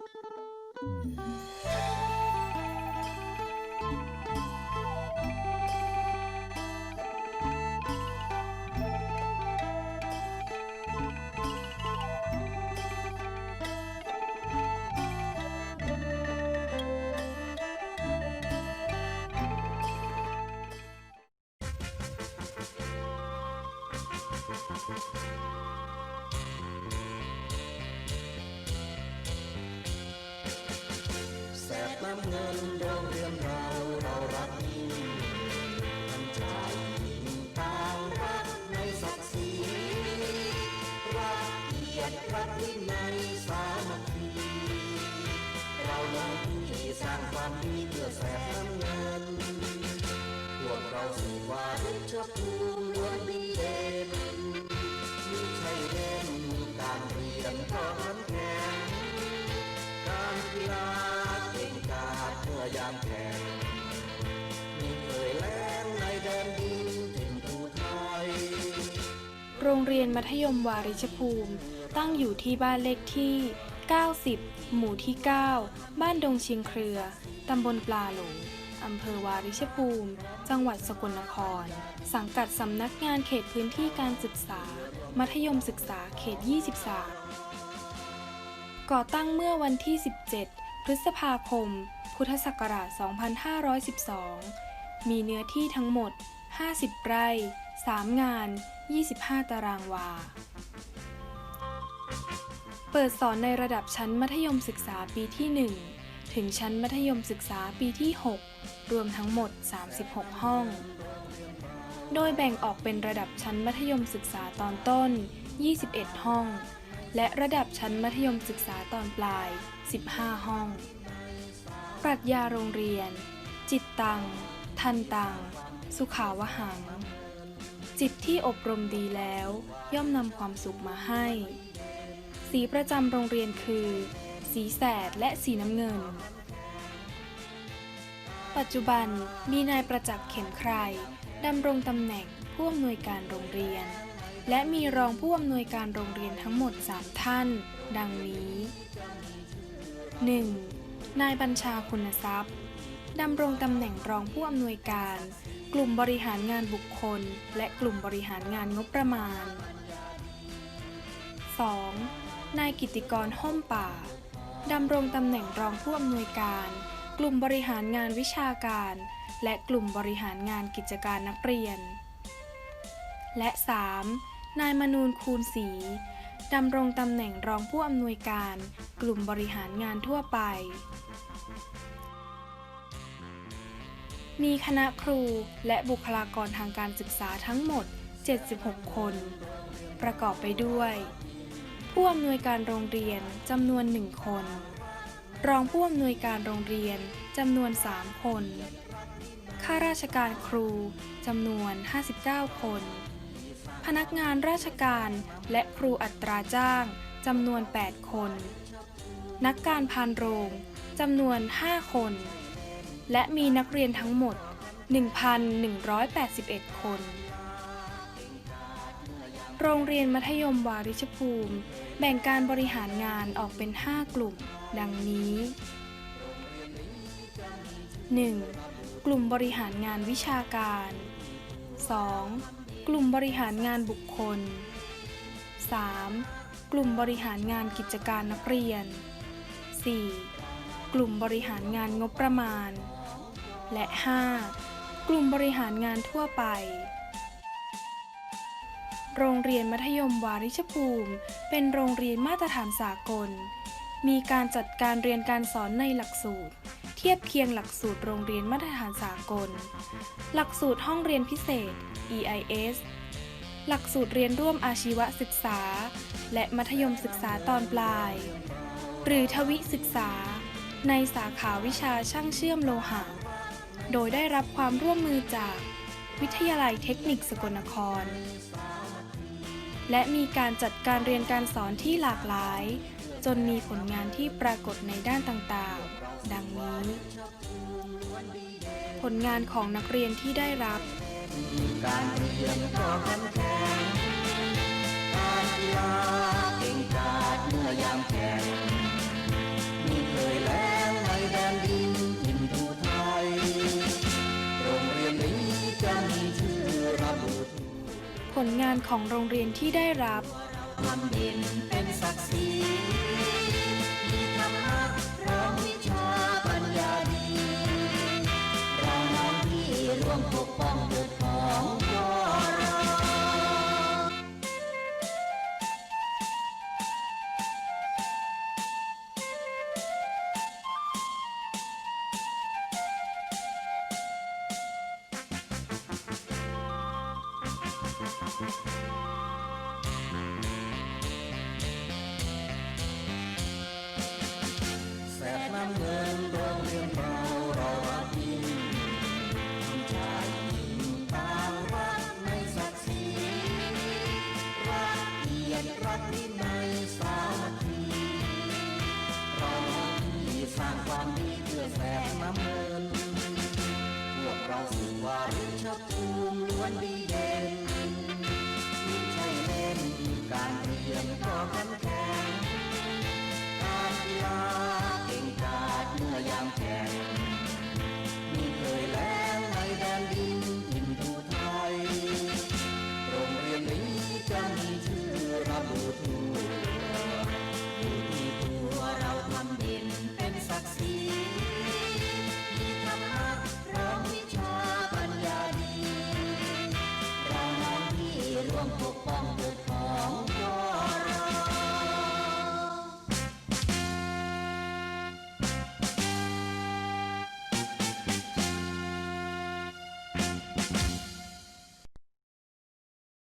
แส น้ำเงินโรงเรียนเราเรารักยิ่งน้ำใจต่างรักในศักดิ์ศรีรักเกียรติรักวินัยสามัคคีเราลงที่สร้างความดีเพื่อแสบน้ำเงินพวกเราสื่อว่าริชภูมิล้วนดีเด่นมิใช่เล่นการเรียนเพราะมันแข็งการกีฬา โรงเรียนมัธยมวาริชภูมิ ตั้งอยู่ที่บ้านเลขที่ 90 หมู่ที่ 9 บ้านดงเชียงเครือ ตำบลปลาหลงอำเภอวาริชภูมิ จังหวัดสกลนคร สังกัดสำนักงานเขตพื้นที่การศึกษา มัธยมศึกษาเขต 23 ก่อตั้งเมื่อวันที่ 17 พฤษภาคม พุทธศักราช 2512 มีเนื้อที่ทั้งหมด 50 ไร่ 3 งาน 25 ตารางวา เปิดสอนในระดับชั้นมัธยมศึกษาปีที่ 1 ถึงชั้นมัธยมศึกษาปีที่ 6 รวมทั้งหมด 36 ห้อง โดยแบ่งออกเป็นระดับชั้นมัธยมศึกษาตอนต้น 21 ห้อง และระดับชั้นมัธยมศึกษาตอนปลาย 15 ห้อง ปรัชญาโรงเรียน จิตตัง ทันตัง สุขาวหัง จิตที่อบรมดีแล้ว ย่อมนำความสุขมาให้ สีประจำโรงเรียนคือ สีแสดและสีน้ำเงิน ปัจจุบันมีนายประจักษ์เข็มใครดำรงตำแหน่งผู้อำนวยการโรงเรียน และมีรองผู้อำนวยการโรงเรียนทั้งหมด 3 ท่าน ดังนี้ 1. นายบัญชาคุณทรัพย์ ดำรงตำแหน่งรองผู้อำนวยการ กลุ่มบริหารงานบุคคล และกลุ่มบริหารงานงบประมาณ 2. นายกิติกรห้อมป่าดำรงตำแหน่งรองผู้อำนวยการ กลุ่มบริหารงานวิชาการ และกลุ่มบริหารงานกิจการนักเรียน และ 3. นายมนูนคูณศรีดำรงตำแหน่งรองผู้อำนวยการ กลุ่มบริหารงานทั่วไป มีคณะครูและบุคลากรทางการศึกษาทั้งหมด 76 คน ประกอบไปด้วย ผู้อำนวยการโรงเรียนจำนวน 1 คน รองผู้อำนวยการโรงเรียนจำนวน 3 คน ข้าราชการครูจำนวน 59 คน พนักงานราชการและครูอัตราจ้างจำนวน 8 คน นักการพานโรงจำนวน 5 คน และมีนักเรียนทั้งหมด 1,181 คน โรงเรียนมัธยมวาริชภูมิ แบ่งการบริหารงานออกเป็น 5 กลุ่ม ดังนี้ 1. กลุ่มบริหารงานวิชาการ 2. กลุ่มบริหารงานบุคคล 3. กลุ่มบริหารงานกิจการนักเรียน 4. กลุ่มบริหารงานงบประมาณ และ 5. กลุ่มบริหารงานทั่วไป โรงเรียนมัธยมวาริชภูมิ เป็นโรงเรียนมาตรฐานสากล มีการจัดการเรียนการสอนในหลักสูตร เทียบเคียงหลักสูตรโรงเรียนมาตรฐานสากล หลักสูตรห้องเรียนพิเศษ EIS หลักสูตรเรียนร่วมอาชีวศึกษา และมัธยมศึกษาตอนปลาย หรือทวิศึกษา ในสาขาวิชาช่างเชื่อมโลหะ โดยได้รับความร่วมมือจาก วิทยาลัยเทคนิคสกลนคร และมีการจัดการเรียนการสอนที่หลากหลาย จนมีผลงานที่ปรากฏในด้านต่างๆ ดังนี้ ผลงานของนักเรียนที่ได้รับการเรียนก็มันแข็งการกีฬาเก่งกาจเมื่อยามแข่ง ลงานของโรงเรียนที่ได้รับทำดินเป็นศักดิ์ศรี แสบน้ำเงินโรงเรียนเราเรารักยิ่งชายหญิงต่างรักในศักดิ์ศรีรักเกียรติรักวินัยสามัคคีเราที่สร้างความดีเพื่อแสบน้ำเงิน พวกเราสุวาริชภูมิล้วนดีเด่น